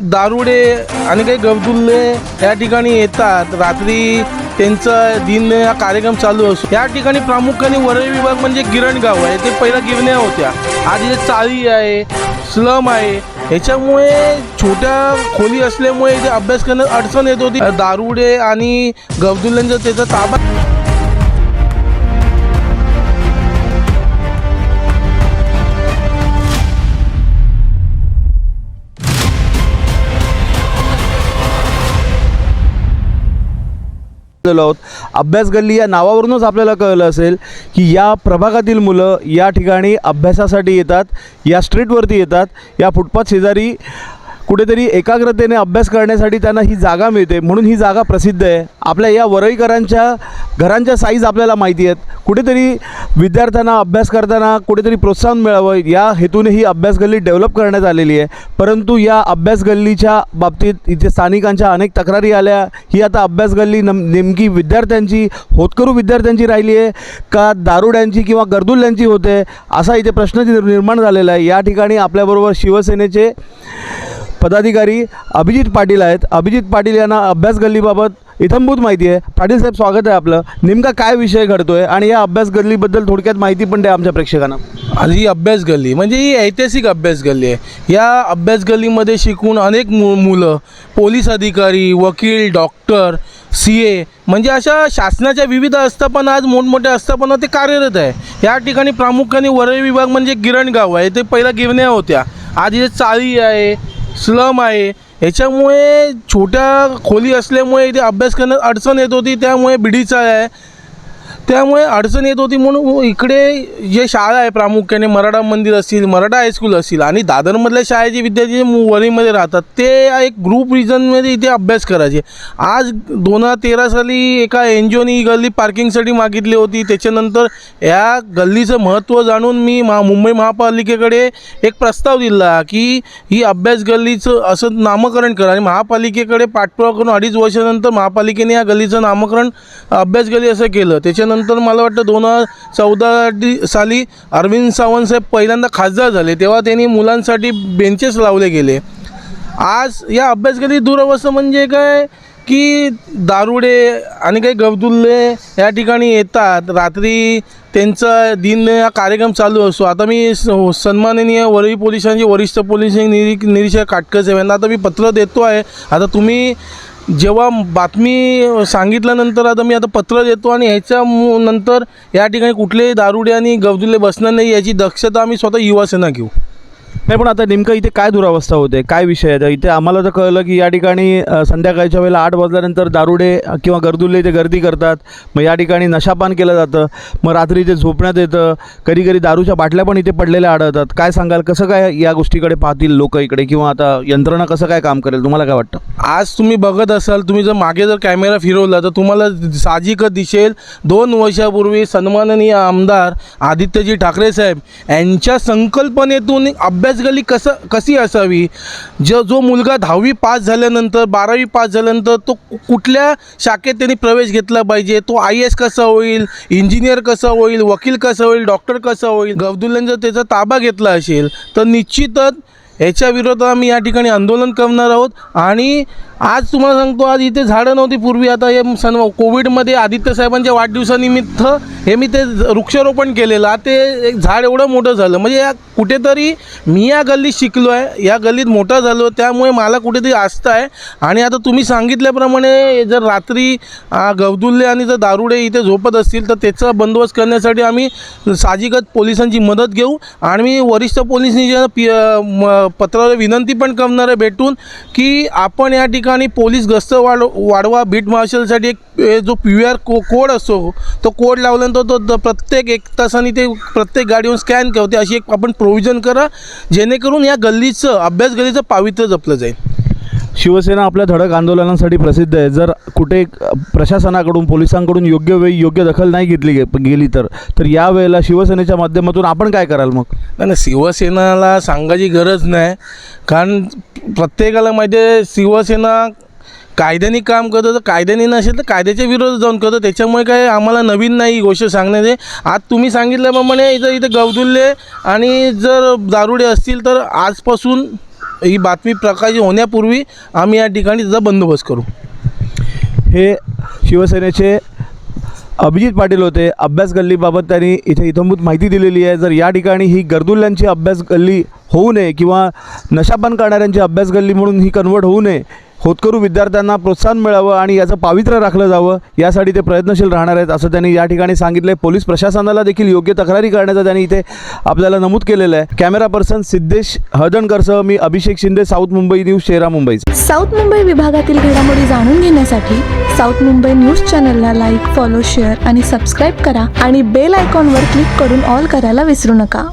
दारुडे आणि काही गवदुल्ले या ठिकाणी येतात. रात्री त्यांचा दिन हा कार्यक्रम चालू असतो. या ठिकाणी प्रामुख्याने वरळी विभाग म्हणजे गिरण गाव आहे. ते पहिल्या गिरण्या होत्या. आज इथे चाळी आहे स्लम आहे. ह्याच्यामुळे छोट्या खोली असल्यामुळे इथे अभ्यास करण्यात अडचण येत होती. दारुडे आणि गवदुल्ल्यांचा त्याचा ताबा आलेलो आहोत. अभ्यास गल्ली या नावावरूनच आपल्याला कळलं असेल की या प्रभागातील मुलं या ठिकाणी अभ्यासासाठी येतात या स्ट्रीटवरती येतात या फुटपाथ शेजारी कुठेतरी एकाग्रतेने अभ्यास करण्यासाठी त्यांना ही जागा मिळते. म्हणून ही जागा प्रसिद्ध आहे. आपल्या या वरळीकरांच्या घरांच्या साईज आपल्याला माहिती आहेत. कुठेतरी विद्यार्थ्यांना अभ्यास करताना कुठेतरी प्रोत्साहन मिळावं या हेतूने ही अभ्यास गल्ली डेव्हलप करण्यात आलेली आहे. परंतु या अभ्यास गल्लीच्या बाबतीत इथे स्थानिकांच्या अनेक तक्रारी आल्या. ही आता अभ्यास गल्ली नम नेमकी विद्यार्थ्यांची होतकरू विद्यार्थ्यांची राहिली आहे का दारुड्यांची किंवा गर्दुल्यांची होते असा इथे प्रश्न निर्माण झालेला आहे. या ठिकाणी आपल्याबरोबर शिवसेनेचे पदाधिकारी अभिजित पाटील आहेत. अभिजित पाटील यांना अभ्यास गल्लीबाबत इथंभूत माहिती आहे. पाटील साहेब स्वागत आहे आपलं. नेमका काय विषय घडतोय आणि या अभ्यास गल्लीबद्दल थोडक्यात माहिती पण द्या आमच्या प्रेक्षकांना. आज ही अभ्यास गल्ली म्हणजे ही ऐतिहासिक अभ्यास गल्ली आहे. या अभ्यास गल्लीमध्ये शिकून अनेक मु मुलं पोलीस अधिकारी वकील डॉक्टर सी ए म्हणजे अशा शासनाच्या विविध आस्थापना आज मोठमोठ्या आस्थापना ते कार्यरत आहे. या ठिकाणी प्रामुख्याने वरळी विभाग म्हणजे गिरणगाव आहे. ते पहिल्या गिरण्या होत्या. आज इथे चाळी आहे स्लम आहे. याच्यामुळे छोट्या खोली असल्यामुळे इथे अभ्यास करण्यात अडचण येत होती त्यामुळे बिडीचा आहे. त्यामुळे अडचण येत होती म्हणून इकडे जे शाळा आहे प्रामुख्याने मराठा मंदिर असतील मराठा हायस्कूल असतील आणि दादरमधल्या शाळेचे विद्यार्थी जे मु- राहतात ते एक ग्रुप रिजनमध्ये इथे अभ्यास करायचे. आज दोन हजार तेरा साली एका एन जी ओनी ही गल्ली पार्किंगसाठी मागितली होती. त्याच्यानंतर या गल्लीचं महत्त्व जाणून मी महा मुंबई महापालिकेकडे एक प्रस्ताव दिला की ही अभ्यास गल्लीचं असं नामकरण करा आणि महापालिकेकडे पाठपुरावा करून अडीच वर्षानंतर महापालिकेने या गल्लीचं नामकरण अभ्यास गल्ली असं केलं. त्याच्यानंतर मला वाटतं दोन हजार चौदा साली अरविंद सावंत साहेब पहिल्यांदा खासदार झाले तेव्हा त्यांनी मुलांसाठी बेंचेस लावले गेले. आज या अभ्यासगती दुरवस्था म्हणजे काय? की दारुडे आणि काही गवदुल्ले या ठिकाणी येतात. रात्री त्यांचा दिन हा कार्यक्रम चालू असतो. आता मी स- हो, सन्माननीय वरळी पोलिसांचे वरिष्ठ पोलीस निरी निरीक्षक काटकर साहेब यांना आता मी पत्र देतो आहे. आता तुम्ही जेव्हा बातमी सांगितल्यानंतर आता मी आता पत्र देतो आणि ह्याच्या नंतर या ठिकाणी कुठलेही दारुडे आणि गवदुले बसणार नाही याची दक्षता आम्ही स्वतः युवासेना घेऊ. नाही पण आता नेमकं इथे काय दुरावस्था होते? काय विषय आहे? इथे आम्हाला तर कळलं की या ठिकाणी संध्याकाळच्या वेळेला आठ वाजल्यानंतर दारुडे किंवा गर्दुल्ले इथे गर्दी करतात. मग या ठिकाणी नशापान केलं जातं. मग रात्री इथे झोपण्यात येतं. कधी कधी दारूच्या बाटल्या पण इथे पडलेल्या आढळतात. काय सांगाल? कसं काय या गोष्टीकडे पाहतील लोक इकडे? किंवा आता यंत्रणा कसं काय काम करेल? तुम्हाला काय वाटतं? आज तुम्ही बघत असाल तुम्ही जर मागे जर कॅमेरा फिरवला तर तुम्हाला साहजिकच दिसेल दोन वर्षापूर्वी सन्माननीय आमदार आदित्यजी ठाकरे साहेब यांच्या संकल्पनेतून अभ्यास गली कसं कशी असावी? ज जो मुलगा दहावी पास झाल्यानंतर बारावी पास झाल्यानंतर तो कुठल्या शाखेत त्यांनी प्रवेश घेतला पाहिजे? तो आय एस कसा होईल? इंजिनियर कसा होईल? वकील कसा होईल? डॉक्टर कसा होईल? गवदुल्ल्याने जर त्याचा ताबा घेतला असेल तर निश्चितच ह्याच्या विरोधात आम्ही या ठिकाणी आंदोलन करणार आहोत. आणि आज तुम्हाला सांगतो आज इथे झाडं नव्हती पूर्वी. आता हे सन कोविडमध्ये आदित्य साहेबांच्या वाढदिवसानिमित्त हे मी ते वृक्षारोपण केलेलं. आता ते एक झाड एवढं मोठं झालं. म्हणजे या कुठेतरी मी या गल्लीत शिकलो आहे. या गल्लीत मोठा झालो. त्यामुळे मला कुठेतरी आस्था आहे. आणि आता तुम्ही सांगितल्याप्रमाणे जर रात्री गवदुल्ले आणि जर दारुडे इथे झोपत असतील तर त्याचा बंदोबस्त करण्यासाठी आम्ही साहजिकच पोलिसांची मदत घेऊ. आणि मी वरिष्ठ पोलिसांच्या पी म- पत्रावर विनंती पण करणार आहे भेटून की आपण या ठिकाणी पोलीस गस्त वाढ वाढवा. बीट मार्शलसाठी एक जो पी आर को कोड असतो तो कोड लावल्यानंतर तो द- प्रत्येक एक तासाने ते प्रत्येक गाडीवर स्कॅन करते. अशी एक आपण प्रोव्हिजन करा जेणेकरून या गल्लीचं अभ्यास गल्लीचं पावित्र्य जपलं जाईल. शिवसेना आपल्या धडक आंदोलनासाठी प्रसिद्ध आहे. जर कुठे प्रशासनाकडून पोलिसांकडून योग्य वेळी योग्य दखल नाही घेतली गे- गेली तर तर या वेळेला शिवसेनेच्या माध्यमातून आपण काय कराल मग? नाही शिवसेनाला सांगायची गरज नाही. कारण प्रत्येकाला माहिती आहे शिवसेना कायद्याने काम करतं तर कायद्याने नसेल तर कायद्याच्या विरोधात जाऊन करतं. त्याच्यामुळे काय आम्हाला नवीन नाही ही गोष्ट सांगण्याचे आज तुम्ही सांगितल्याप्रमाणे इथं इथं गवदुल्ले आणि जर दारुडे असतील तर आजपासून ही बातमी प्रकाशित होण्यापूर्वी आम्ही या ठिकाणी त्याचा बंदोबस्त करू. हे शिवसेनेचे अभिजित पाटील होते. अभ्यास गल्लीबाबत त्यांनी इथे इथंभूत माहिती दिलेली आहे. जर या ठिकाणी ही गर्दुल्यांची अभ्यास गल्ली होऊ नये किंवा नशापान करणाऱ्यांची अभ्यास गल्ली म्हणून ही कन्वर्ट होऊ नये होतकरू विद्यार्थ्यांना प्रोत्साहन मिळावं आणि याचं पावित्र्य राखलं जावं यासाठी ते प्रयत्नशील राहणार आहेत असं त्यांनी या ठिकाणी सांगितलं आहे पोलीस प्रशासनाला देखील योग्य तक्रारी करण्याचं त्यांनी इथे आपल्याला नमूद केलेलं आहे. कॅमेरा पर्सन सिद्धेश हळदणकरसह मी अभिषेक शिंदे साऊथ मुंबई न्यूज शेरा मुंबई. साऊथ मुंबई विभागातील घडामोडी जाणून घेण्यासाठी साऊथ मुंबई न्यूज चॅनलला लाईक फॉलो शेअर आणि सबस्क्राईब करा आणि बेल आयकॉनवर क्लिक करून ऑल करायला विसरू नका.